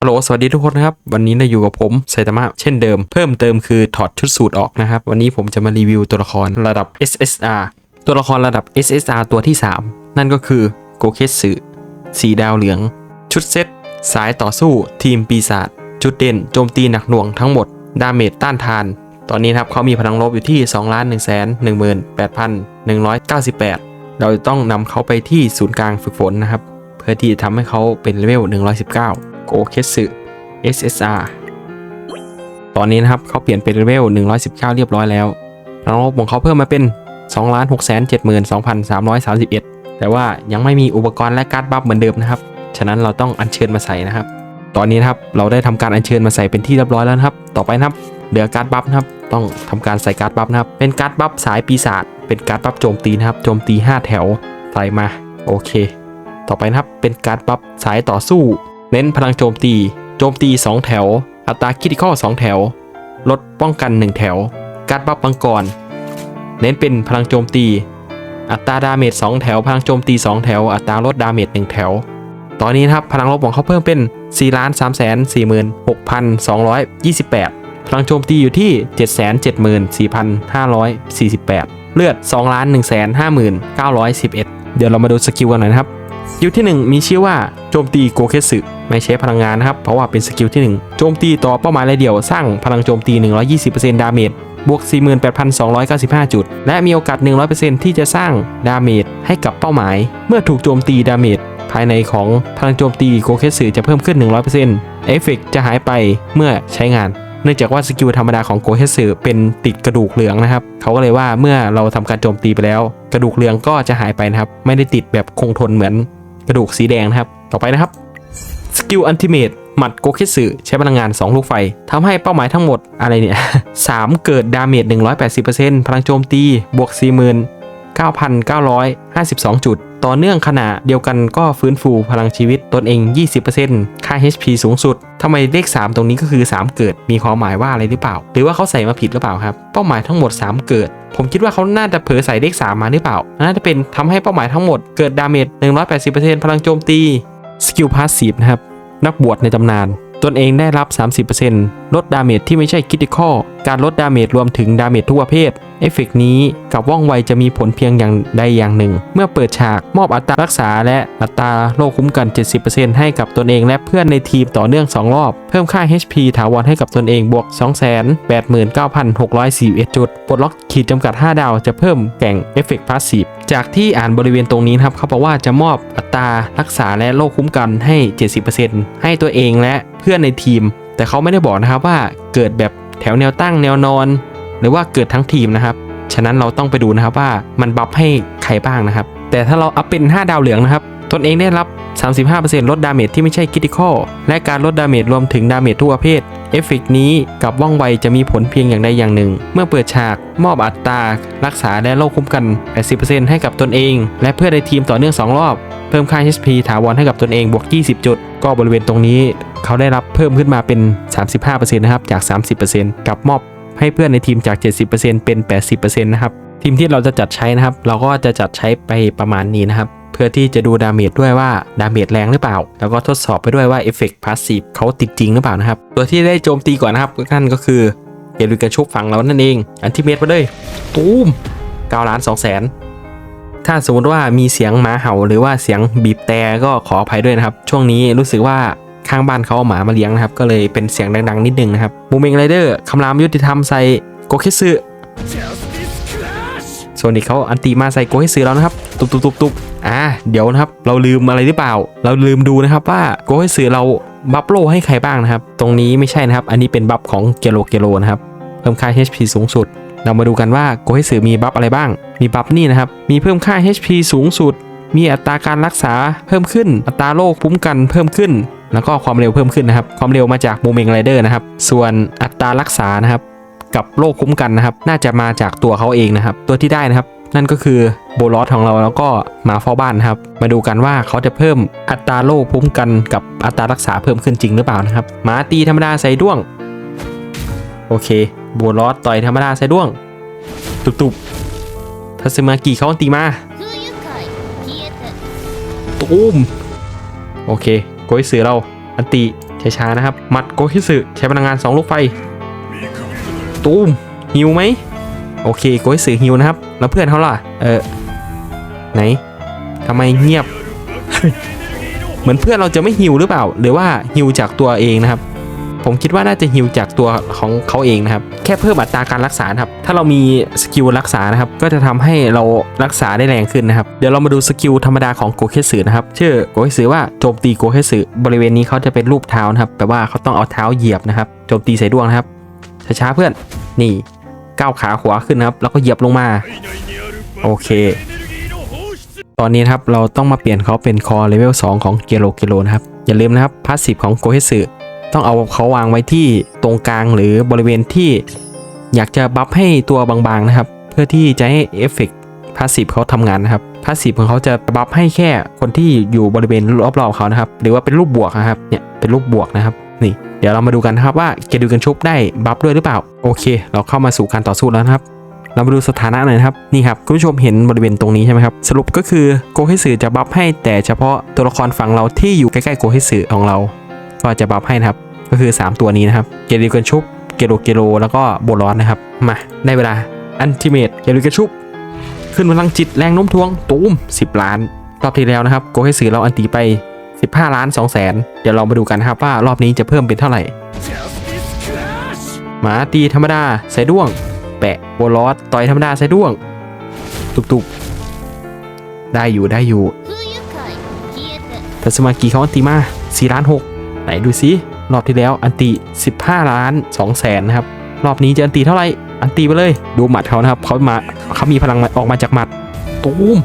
ฮัลโหลสวัสดีทุกคนนะครับ วันนี้เราอยู่กับผมไซตามะเช่นเดิม เพิ่มเติมคือถอดชุดสูตรออกนะครับ วันนี้ผมจะมารีวิวตัวละครระดับ SSR ตัวละครระดับ SSR ตัวที่ 3 นั่นก็คือโกเคสึสีดาวเหลือง ชุดเซต สายต่อสู้ ทีมปีศาจจุดเด่นโจมตีหนักหน่วงทั้งหมด ดาเมจต้านทาน ตอนนี้ครับเขามีพลังลบอยู่ที่ 2 1 1 1 8 1 9 8 เราจะต้องนำเขาไปที่ศูนย์กลางฝึกฝนนะครับ เพื่อที่จะทำให้เขาเป็นเลเวล119 โกเคสึ SSR ตอนนี้นะครับเขาเปลี่ยนเป็นเลเวล 119 เรียบร้อยแล้วพลังลบของเขาเพิ่มมาเป็น 2 6 7 2 3 3 1 แต่ว่ายังไม่มีอุปกรณ์และการ์ดบัฟเหมือนเดิมนะครับ ฉะนั้นเราต้องอัญเชิญมาใส่นะครับ ตอนนี้นะครับเราได้ทำการอัญเชิญมาใส่เป็นที่เรียบร้อยแล้วนะครับ ต่อไปนะครับเหลือการ์ดบัฟนะครับ ต้องทำการใส่การ์ดบัฟนะครับ เป็นการ์ดบัฟสายปีศาจ เป็นการ์ดบัฟโจมตีนะครับ โจมตี 5 แถว ใส่มา โอเค ต่อไปนะครับ เป็นการ์ดบัฟสายต่อสู้ เน้นพลังโจมตี โจมตี 2 แถว อัตราคิติคอ2แถว ลดป้องกัน 1 แถว การบัฟมังกร เน้นเป็นพลังโจมตี อัตราดาเมจ2แถว พลังโจมตี 2 แถว อัตราลดดาเมจ1แถว ตอนนี้นะครับพลังลบของเขาเพิ่มเป็น 4 3 4 6 2 2 8 พลังโจมตีอยู่ที่ 774,548 เลือด 2 1 5 9 1 1 เดี๋ยวเรามาดูสกิลกันหน่อยนะครับ สกิลที่ 1 มีชื่อว่าโจมตีโกเคสึไม่ใช้พลังงานนะครับ เพราะว่าเป็นสกิลที่ 1 โจมตีต่อเป้าหมายรายเดียวสร้างพลังโจมตี 120%ดาเมจบวก 48,295 จุด และมีโอกาส 100%ที่จะสร้างดาเมจให้กับเป้าหมาย เมื่อถูกโจมตีดาเมจภายในของพลังโจมตีโกเคสึจะเพิ่มขึ้น 100%เอฟเฟกต์จะหายไปเมื่อใช้งาน เนื่องจากว่าสกิลธรรมดาของโกเฮสึเป็นติดกระดูกเหลืองนะครับ เขาก็เลยว่าเมื่อเราทำการโจมตีไปแล้ว กระดูกเหลืองก็จะหายไปนะครับ ไม่ได้ติดแบบคงทนเหมือน กระดูกสีแดงนะครับ ต่อไปนะครับสกิลอันติเมตหมัดโกเคสึใช้พลังงาน 2 ลูกไฟทำให้เป้าหมายทั้งหมดอะไรเนี่ย3เกิดดาเมจ 180%พลังโจมตีบวก 49,952 จุด ต่อเนื่องขณะเดียวกันก็ฟื้นฟูพลังชีวิตตนเอง 20%ค่า HP สูงสุดทำไมเลข 3 ตรงนี้ก็คือ 3 เกิดมีความหมายว่าอะไรหรือเปล่าหรือว่าเขาใส่มาผิดหรือเปล่าครับ เป้าหมายทั้งหมด 3 เกิด ผมคิดว่าเขาน่าจะเผลอใส่เลข3มาหรือเปล่า น่าจะเป็นทำให้เป้าหมายทั้งหมดเกิดดาเมจ 180%พลังโจมตี สกิลพาสซีฟนะครับ นักบวชในตำนาน ตนเองได้รับ 30%ลดดาเมจที่ไม่ใช่คิติคอการลดดาเมจรวมถึงดาเมจทุกประเภท เอฟเฟกต์นี้กับว่องไวจะมีผลเพียงอย่างใดอย่างหนึ่ง เมื่อเปิดฉากมอบอัตรารักษาและอัตราโรคคุ้มกัน 70%ให้กับตนเองและเพื่อนในทีมต่อเนื่อง 2 รอบ เพิ่มค่า HP ถาวรให้กับตนเองบวก 289,641 จุด ปลดล็อกขีดจำกัด 5 ดาวจะเพิ่มแก่งเอฟเฟกต์พาสซีฟจากที่อ่านบริเวณตรงนี้นะครับเขาบอกว่าจะมอบอัตรารักษาและโรคคุ้มกันให้ 70%ให้ตัวเองและเพื่อนในทีม แต่เขาไม่ได้บอกนะครับว่าเกิดแบบแถวแนวตั้งแนวนอน หรือว่าเกิดทั้งทีมนะครับ ฉะนั้นเราต้องไปดูนะครับว่ามันบัฟให้ใครบ้างนะครับ แต่ถ้าเราอัพเป็น 5 ดาวเหลืองนะครับ ตนเองได้รับ 35%ลดดาเมจที่ไม่ใช่คิติคอลและการลดดาเมจรวมถึงดาเมจทุกประเภท เอฟเฟกต์นี้กับว่องไวจะมีผลเพียงอย่างใดอย่างหนึ่ง เมื่อเปิดฉาก มอบอัตรารักษาและโรคคุ้มกัน 80%ให้กับตนเอง และเพื่อในทีมต่อเนื่อง 2 รอบ เพิ่มค่า HP ถาวรให้กับตนเองบวก 20 จุด ก็บริเวณตรงนี้ เขาได้รับเพิ่มขึ้นมาเป็น 35%นะครับจาก 30%กับมอบ ให้เพื่อนในทีมจาก 70%เป็น 80%นะครับทีมที่เราจะจัดใช้นะครับ เราก็จะจัดใช้ไปประมาณนี้นะครับ เพื่อที่จะดูดาเมจด้วยว่าดาเมจแรงหรือเปล่า แล้วก็ทดสอบไปด้วยว่าเอฟเฟกต์พาสซีฟเขาติดจริงหรือเปล่านะครับ ตัวที่ได้โจมตีก่อนนะครับนั่นก็คือเกลุยกระชุบฝั่งเรานั่นเอง อันที่เมตรไปเลยตูม9ล้าน2แสนถ้าสมมติว่ามีเสียงหมาเห่าหรือว่าเสียงบีบแต่ก็ขออภัยด้วยนะครับ ช่วงนี้รู้สึกว่า ข้างบ้านเขาเอาหมามาเลี้ยงนะครับ ก็เลยเป็นเสียงดังๆนิดนึงนะครับมูเมงไรเดอร์คำรามยุติธรรมใส่โกเคสึส่วนนี้เขาอันตีมาใส่โกเคสึแล้วนะครับ ตุบตุบตุบตุบอ่าเดี๋ยวนะครับ เราลืมอะไรหรือเปล่า เราลืมดูนะครับว่าโกเคสึเราบัฟโลให้ใครบ้างนะครับ ตรงนี้ไม่ใช่นะครับ อันนี้เป็นบัฟของเกโลเกโลนะครับ เพิ่มค่า HP สูงสุด เรามาดูกันว่าโกเฮสึมีบัฟอะไรบ้าง มีบัฟนี่นะครับ มีเพิ่มค่า HP สูงสุด มีอัตราการรักษาเพิ่มขึ้น อัตราโรคคุ้มกันเพิ่มขึ้น แล้วก็ความเร็วเพิ่มขึ้นนะครับ ความเร็วมาจากโมเมนต์ไรเดอร์นะครับ ส่วนอัตรารักษานะครับ กับโรคคุ้มกันนะครับ น่าจะมาจากตัวเขาเองนะครับ ตัวที่ได้นะครับ นั่นก็คือโบลอสของเราแล้วก็หมาเฝ้บ้านนะครับ มาดูกันว่าเขาจะเพิ่มอัตราโรคคุ้มกันกับอัตรารักษาเพิ่มขึ้นจริงหรือเปล่านะครับหมาตีธรรมดาใส่ด้วง โอเคโบลอสต่อยธรรมดาใส่ด้วง ตุบๆทัศมากิเขาตีมาตูมโอเค โกยเสือเรา อันตีช้าๆนะครับ มัดโกฮิสึใช้พลังงาน 2 ลูกไฟ ตูมฮิวไหม โอเคโกฮิสึฮิวนะครับ แล้วเพื่อนเขาล่ะ เออ ไหนทำไมเงียบ เหมือนเพื่อนเราจะไม่ฮิวหรือเปล่า หรือว่าฮิวจากตัวเองนะครับ ผมคิดว่าน่าจะฮิวจากตัวของเขาเองนะครับ แค่เพิ่มอัตราการรักษาครับ ถ้าเรามีสกิลรักษานะครับ ก็จะทำให้เรารักษาได้แรงขึ้นนะครับ เดี๋ยวเรามาดูสกิลธรรมดาของโกเคสึนะครับ ชื่อโกเคสึว่าโจมตีโกเคสึบริเวณนี้เขาจะเป็นรูปเท้านะครับ แปลว่าเขาต้องเอาเท้าเหยียบนะครับ โจมตีใส่ดวงนะครับ ช้าๆเพื่อน นี่ ก้าวขาขวาขึ้นนะครับ แล้วก็เหยียบลงมา โอเคตอนนี้ครับเราต้องมาเปลี่ยนเขาเป็นคอเลเวล2ของเกโลเกโลนะครับ อย่าลืมนะครับพาสซีฟของโกเฮสึ ต้องเอาเขาวางไว้ที่ตรงกลางหรือบริเวณที่อยากจะบัฟให้ตัวบางๆนะครับ เพื่อที่จะให้เอฟเฟกต์พาสซีฟเขาทำงานนะครับพาสซีฟของเขาจะบัฟให้แค่คนที่อยู่บริเวณรอบๆเขานะครับ หรือว่าเป็นรูปบวกนะครับเนี่ยเป็นรูปบวกนะครับนี่เดี๋ยวเรามาดูกันนะครับว่าเกดูกันชุบได้บัฟด้วยหรือเปล่าโอเค เราเข้ามาสู่การต่อสู้แล้วนะครับเรามาดูสถานะหน่อยครับนี่ครับคุณผู้ชมเห็นบริเวณตรงนี้ใช่ไหมครับสรุปก็คือโกเฮสึจะบัฟให้แต่เฉพาะตัวละครฝั่งเราที่อยู่ใกล้ๆโกเฮสึของเรา ก็จะบับให้นะครับ ก็คือ 3 ตัวนี้นะครับเกลิกันชุบเกโรเกโลแล้วก็โบลอนนะครับ มาได้เวลาอันติเมตเกลิกันชุบขึ้นพลังจิตแรงโน้มถ่วงตูม10 ล้าน รอบที่แล้วนะครับโกให้สื่อเราอันตีไป 15 ล้าน2แสนเดี๋ยวลองมาดูกันนะครับว่ารอบนี้จะเพิ่มเป็นเท่าไหร่หมาตีธรรมดาใส่ด้วง แปะโบลอนต่อยธรรมดาใส่ด้วง ตุบๆได้อยู่ได้อยู่ทัศมากีเขาอันตีมา4ล้าน6 ไหนดูซิรอบที่แล้วอันติ15 ล้าน2แสนนะครับ รอบนี้จะอันติเท่าไหร่ อันติไปเลย ดูหมัดเขานะครับเขามาเขามีพลังออกมาจากหมัดตูม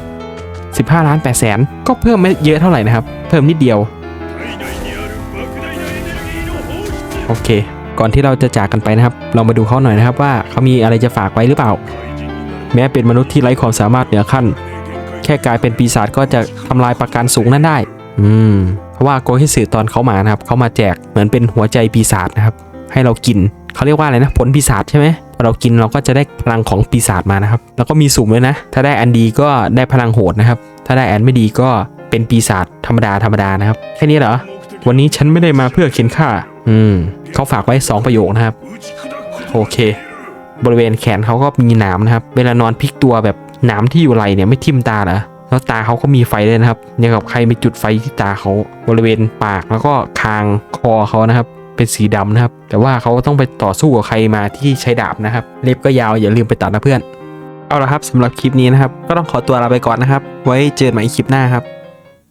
15 ล้าน8แสนก็เพิ่มไม่เยอะเท่าไหร่นะครับ เพิ่มนิดเดียว โอเค ก่อนที่เราจะจากกันไปนะครับ เรามาดูเขาหน่อยนะครับว่าเขามีอะไรจะฝากไว้หรือเปล่า แม้เป็นมนุษย์ที่ไร้ความสามารถเหนือขั้น แค่กลายเป็นปีศาจก็จะทำลายประการสูงนั้นได้ อืมเพราะว่าโกฮิสึตอนเขามานะครับเขามาแจกเหมือนเป็นหัวใจปีศาจนะครับ ให้เรากินเขาเรียกว่าอะไรนะผลปีศาจใช่ไหมพอเรากินเราก็จะได้พลังของปีศาจมานะครับ แล้วก็มีสุ่มด้วยนะ ถ้าได้อันดีก็ได้พลังโหดนะครับ ถ้าได้อันไม่ดีก็เป็นปีศาจธรรมดาธรรมดานะครับ แค่นี้เหรอ วันนี้ฉันไม่ได้มาเพื่อเข็นฆ่า อืมเขาฝากไว้ 2 ประโยคนะครับ โอเค บริเวณแขนเขาก็มีหนามนะครับ เวลานอนพลิกตัวแบบหนามที่อยู่ไหล่เนี่ยไม่ทิ่มตาเหรอ แล้วตาเขาก็มีไฟด้วยนะครับอย่างกับใครมีจุดไฟที่ตาเขาบริเวณปากแล้วก็คางคอเขานะครับ เป็นสีดำนะครับ แต่ว่าเขาต้องไปต่อสู้กับใครมาที่ใช้ดาบนะครับ เล็บก็ยาวอย่าลืมไปตัดนะเพื่อน เอาละครับสำหรับคลิปนี้นะครับ ก็ต้องขอตัวลาไปก่อนนะครับ ไว้เจอกันใหม่คลิปหน้าครับ